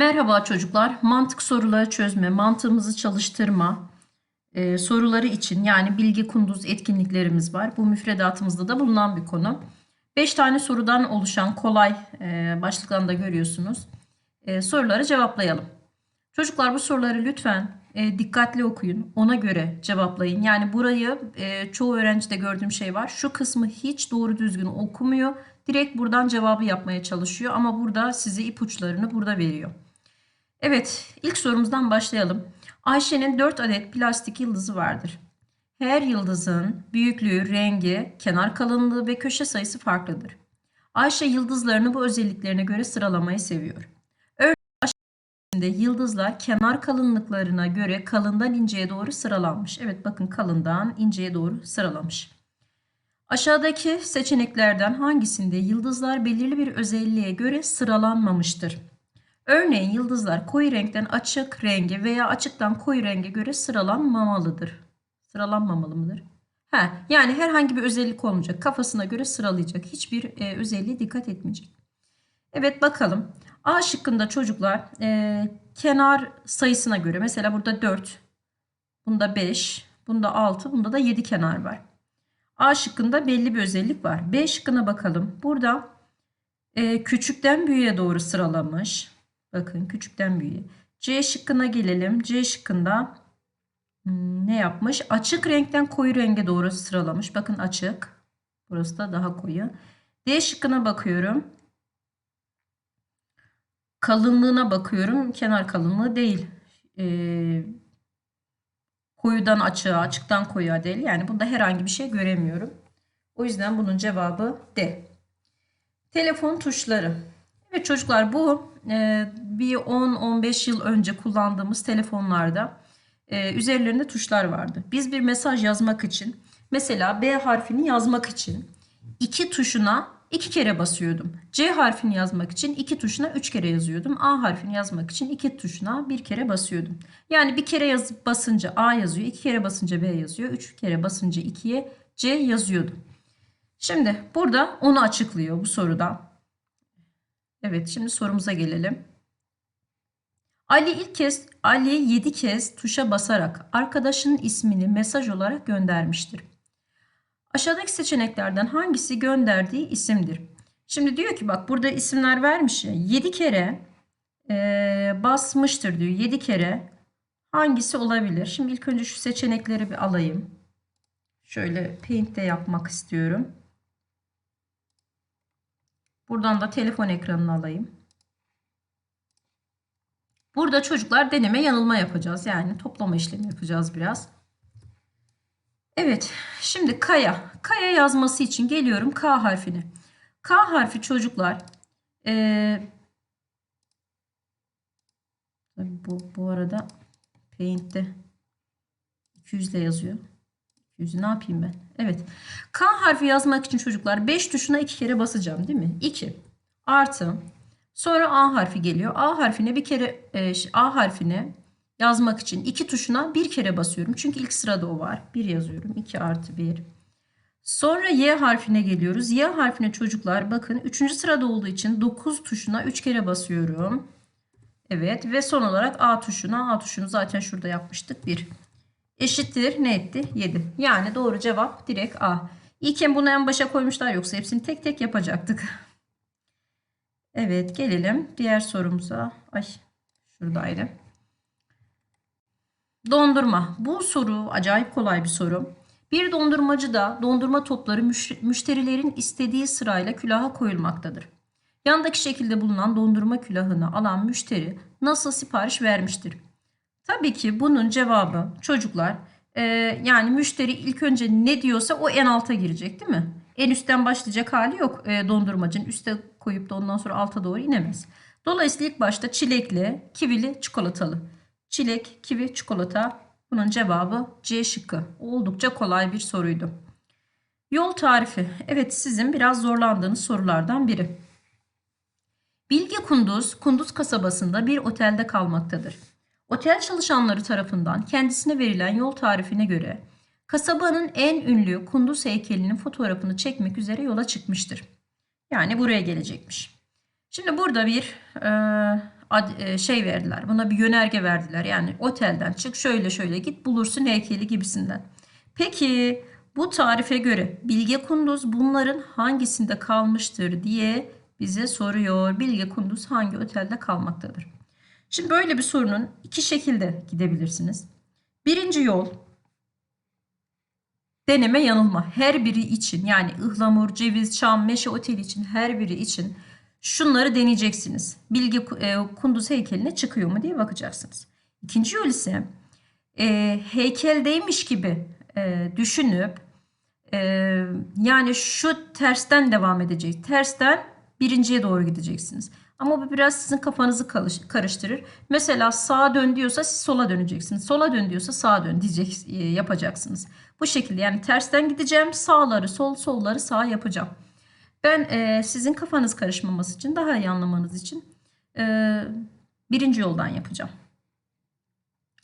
Merhaba çocuklar. Mantık soruları çözme, mantığımızı çalıştırma e, soruları için yani bilgi kunduz etkinliklerimiz var. Bu müfredatımızda da bulunan bir konu. 5 tane sorudan oluşan kolay e, başlıklarını da görüyorsunuz. E, soruları cevaplayalım. Çocuklar bu soruları lütfen e, dikkatli okuyun. Ona göre cevaplayın. Yani burayı e, çoğu öğrencide gördüğüm şey var. Şu kısmı hiç doğru düzgün okumuyor. Direkt buradan cevabı yapmaya çalışıyor ama burada size ipuçlarını burada veriyor. Evet, ilk sorumuzdan başlayalım. Ayşe'nin 4 adet plastik yıldızı vardır. Her yıldızın büyüklüğü, rengi, kenar kalınlığı ve köşe sayısı farklıdır. Ayşe yıldızlarını bu özelliklerine göre sıralamayı seviyor. Örneğin yıldızlar kenar kalınlıklarına göre kalından inceye doğru sıralanmış. Evet bakın kalından inceye doğru sıralamış. Aşağıdaki seçeneklerden hangisinde yıldızlar belirli bir özelliğe göre sıralanmamıştır? Örneğin yıldızlar koyu renkten açık renge veya açıktan koyu renge göre sıralanmamalıdır. Sıralanmamalı mıdır? Ha, yani herhangi bir özellik olmayacak. Kafasına göre sıralayacak. Hiçbir e, özelliğe dikkat etmeyecek. Evet bakalım. A şıkkında çocuklar e, kenar sayısına göre mesela burada 4, bunda 5, bunda 6, bunda da 7 kenar var. A şıkkında belli bir özellik var. B şıkkına bakalım. Burada e, küçükten büyüğe doğru sıralamış. Bakın küçükten büyüğe. C şıkkına gelelim. C şıkkında hmm, ne yapmış? Açık renkten koyu renge doğru sıralamış. Bakın açık. Burası da daha koyu. D şıkkına bakıyorum. Kalınlığına bakıyorum. Kenar kalınlığı değil. Ee, koyudan açığa, açıktan koyuya değil. Yani bunda herhangi bir şey göremiyorum. O yüzden bunun cevabı D. Telefon tuşları. Evet çocuklar bu e, bir 10-15 yıl önce kullandığımız telefonlarda e, üzerlerinde tuşlar vardı. Biz bir mesaj yazmak için mesela B harfini yazmak için iki tuşuna iki kere basıyordum. C harfini yazmak için iki tuşuna üç kere yazıyordum. A harfini yazmak için iki tuşuna bir kere basıyordum. Yani bir kere yazıp basınca A yazıyor, iki kere basınca B yazıyor, üç kere basınca 2'ye C yazıyordum. Şimdi burada onu açıklıyor bu soruda. Evet şimdi sorumuza gelelim. Ali ilk kez Ali 7 kez tuşa basarak arkadaşının ismini mesaj olarak göndermiştir. Aşağıdaki seçeneklerden hangisi gönderdiği isimdir? Şimdi diyor ki bak burada isimler vermiş ya 7 kere e, basmıştır diyor. 7 kere hangisi olabilir? Şimdi ilk önce şu seçenekleri bir alayım. Şöyle paint'te yapmak istiyorum. Buradan da telefon ekranını alayım. Burada çocuklar deneme yanılma yapacağız. Yani toplama işlemi yapacağız biraz. Evet. Şimdi Kaya. Kaya yazması için geliyorum K harfini. K harfi çocuklar. Ee, bu, bu arada Paint'te 200 ile yazıyor. 200'ü ne yapayım ben? Evet. K harfi yazmak için çocuklar 5 tuşuna 2 kere basacağım değil mi? 2 artı sonra A harfi geliyor. A harfine bir kere e, A harfine yazmak için 2 tuşuna bir kere basıyorum. Çünkü ilk sırada o var. 1 yazıyorum. 2 artı 1. Sonra Y harfine geliyoruz. Y harfine çocuklar bakın 3. sırada olduğu için 9 tuşuna 3 kere basıyorum. Evet ve son olarak A tuşuna. A tuşunu zaten şurada yapmıştık. 1 eşittir ne etti? 7. Yani doğru cevap direkt A. İlken bunu en başa koymuşlar yoksa hepsini tek tek yapacaktık. Evet gelelim diğer sorumuza. Ay şuradaydı. Dondurma. Bu soru acayip kolay bir soru. Bir dondurmacıda dondurma topları müşterilerin istediği sırayla külaha koyulmaktadır. Yandaki şekilde bulunan dondurma külahını alan müşteri nasıl sipariş vermiştir? Tabii ki bunun cevabı çocuklar e, yani müşteri ilk önce ne diyorsa o en alta girecek değil mi? En üstten başlayacak hali yok e, dondurmacının. Üste koyup da ondan sonra alta doğru inemez. Dolayısıyla ilk başta çilekli, kivili, çikolatalı. Çilek, kivi, çikolata. Bunun cevabı C şıkkı. Oldukça kolay bir soruydu. Yol tarifi. Evet sizin biraz zorlandığınız sorulardan biri. Bilgi Kunduz, Kunduz kasabasında bir otelde kalmaktadır. Otel çalışanları tarafından kendisine verilen yol tarifine göre kasabanın en ünlü Kunduz heykelinin fotoğrafını çekmek üzere yola çıkmıştır. Yani buraya gelecekmiş. Şimdi burada bir e, ad- e, şey verdiler. Buna bir yönerge verdiler. Yani otelden çık şöyle şöyle git bulursun heykeli gibisinden. Peki bu tarife göre Bilge Kunduz bunların hangisinde kalmıştır diye bize soruyor. Bilge Kunduz hangi otelde kalmaktadır? Şimdi böyle bir sorunun iki şekilde gidebilirsiniz. Birinci yol deneme yanılma. Her biri için yani ıhlamur, ceviz, çam, meşe oteli için her biri için şunları deneyeceksiniz. Bilge e, Kunduz heykeline çıkıyor mu diye bakacaksınız. İkinci yol ise e, heykeldeymiş gibi e, düşünüp e, yani şu tersten devam edecek. Tersten birinciye doğru gideceksiniz. Ama bu biraz sizin kafanızı karıştırır. Mesela sağa dön diyorsa siz sola döneceksiniz. Sola dön diyorsa sağa dön diyecek, e, yapacaksınız. Bu şekilde yani tersten gideceğim. Sağları sol, solları sağ yapacağım. Ben e, sizin kafanız karışmaması için, daha iyi anlamanız için e, birinci yoldan yapacağım.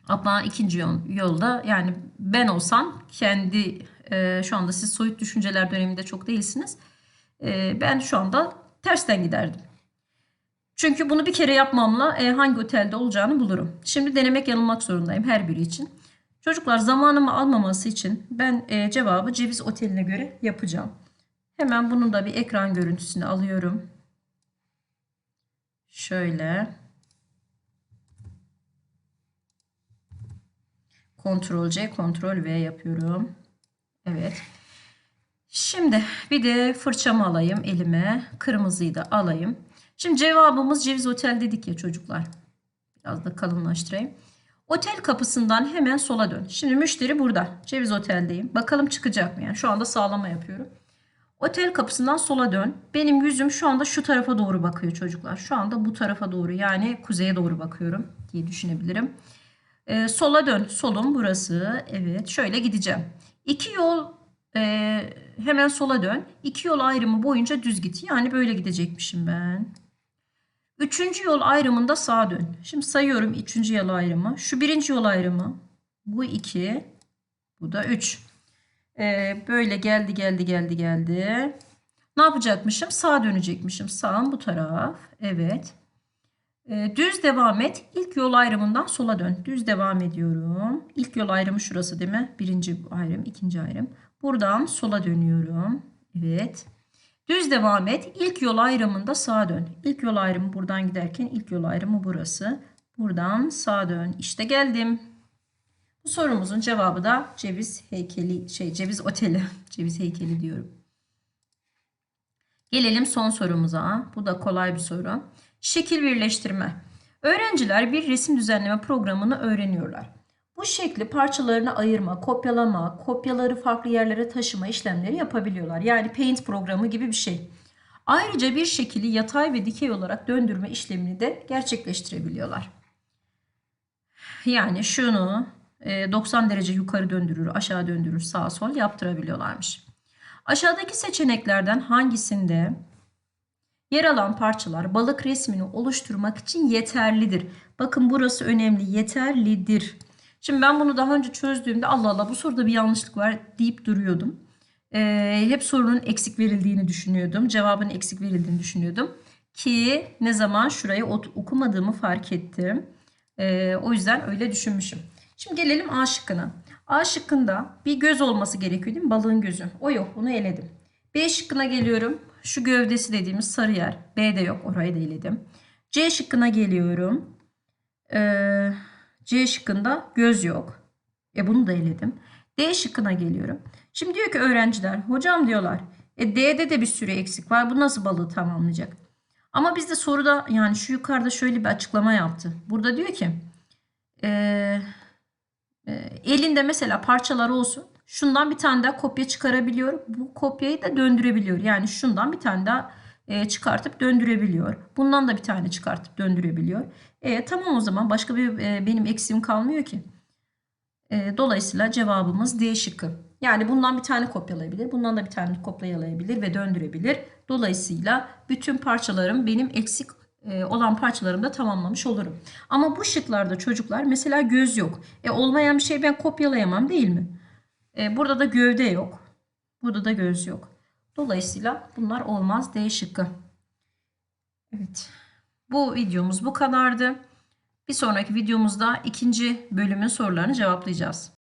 Ama ikinci yol, yolda yani ben olsam kendi e, şu anda siz soyut düşünceler döneminde çok değilsiniz. E, ben şu anda tersten giderdim. Çünkü bunu bir kere yapmamla e, hangi otelde olacağını bulurum. Şimdi denemek yanılmak zorundayım her biri için. Çocuklar zamanımı almaması için ben e, cevabı Ceviz Oteli'ne göre yapacağım. Hemen bunun da bir ekran görüntüsünü alıyorum. Şöyle. Ctrl C, Ctrl V yapıyorum. Evet. Şimdi bir de fırçamı alayım elime. Kırmızıyı da alayım. Şimdi cevabımız Ceviz Otel dedik ya çocuklar. Biraz da kalınlaştırayım. Otel kapısından hemen sola dön. Şimdi müşteri burada. Ceviz Otel'deyim. Bakalım çıkacak mı? Yani şu anda sağlama yapıyorum. Otel kapısından sola dön. Benim yüzüm şu anda şu tarafa doğru bakıyor çocuklar. Şu anda bu tarafa doğru yani kuzeye doğru bakıyorum diye düşünebilirim. Ee, sola dön. Solum burası. Evet şöyle gideceğim. İki yol e, hemen sola dön. İki yol ayrımı boyunca düz git. Yani böyle gidecekmişim ben. Üçüncü yol ayrımında sağa dön. Şimdi sayıyorum üçüncü yol ayrımı. Şu birinci yol ayrımı. Bu iki. Bu da üç. Ee, böyle geldi geldi geldi geldi. Ne yapacakmışım? Sağa dönecekmişim. Sağım bu taraf. Evet. Ee, düz devam et. İlk yol ayrımından sola dön. Düz devam ediyorum. İlk yol ayrımı şurası değil mi? Birinci ayrım, ikinci ayrım. Buradan sola dönüyorum. Evet. Düz devam et. İlk yol ayrımında sağa dön. İlk yol ayrımı buradan giderken ilk yol ayrımı burası. Buradan sağa dön. İşte geldim. Bu sorumuzun cevabı da ceviz heykeli, şey ceviz oteli, ceviz heykeli diyorum. Gelelim son sorumuza. Bu da kolay bir soru. Şekil birleştirme. Öğrenciler bir resim düzenleme programını öğreniyorlar. Bu şekli parçalarına ayırma, kopyalama, kopyaları farklı yerlere taşıma işlemleri yapabiliyorlar. Yani Paint programı gibi bir şey. Ayrıca bir şekli yatay ve dikey olarak döndürme işlemini de gerçekleştirebiliyorlar. Yani şunu 90 derece yukarı döndürür, aşağı döndürür, sağa sol yaptırabiliyorlarmış. Aşağıdaki seçeneklerden hangisinde yer alan parçalar balık resmini oluşturmak için yeterlidir? Bakın burası önemli, yeterlidir. Şimdi ben bunu daha önce çözdüğümde Allah Allah bu soruda bir yanlışlık var deyip duruyordum. Ee, hep sorunun eksik verildiğini düşünüyordum. Cevabın eksik verildiğini düşünüyordum. Ki ne zaman şurayı okumadığımı fark ettim. Ee, o yüzden öyle düşünmüşüm. Şimdi gelelim A şıkkına. A şıkkında bir göz olması gerekiyor değil mi? Balığın gözü. O yok. Bunu eledim. B şıkkına geliyorum. Şu gövdesi dediğimiz sarı yer. B de yok. Orayı da eledim. C şıkkına geliyorum. Ee, C şıkkında göz yok. E bunu da eledim. D şıkkına geliyorum. Şimdi diyor ki öğrenciler hocam diyorlar. E D'de de bir sürü eksik var. Bu nasıl balığı tamamlayacak? Ama bizde soruda yani şu yukarıda şöyle bir açıklama yaptı. Burada diyor ki e, e, elinde mesela parçalar olsun. Şundan bir tane daha kopya çıkarabiliyor. Bu kopyayı da döndürebiliyor. Yani şundan bir tane daha e, çıkartıp döndürebiliyor. Bundan da bir tane çıkartıp döndürebiliyor. E, tamam o zaman başka bir e, benim eksiğim kalmıyor ki. E, dolayısıyla cevabımız D şıkkı. Yani bundan bir tane kopyalayabilir. Bundan da bir tane kopyalayabilir ve döndürebilir. Dolayısıyla bütün parçalarım benim eksik e, olan parçalarımda tamamlamış olurum. Ama bu şıklarda çocuklar mesela göz yok. E, olmayan bir şey ben kopyalayamam değil mi? E, burada da gövde yok. Burada da göz yok. Dolayısıyla bunlar olmaz. D şıkkı. Evet. Bu videomuz bu kadardı. Bir sonraki videomuzda ikinci bölümün sorularını cevaplayacağız.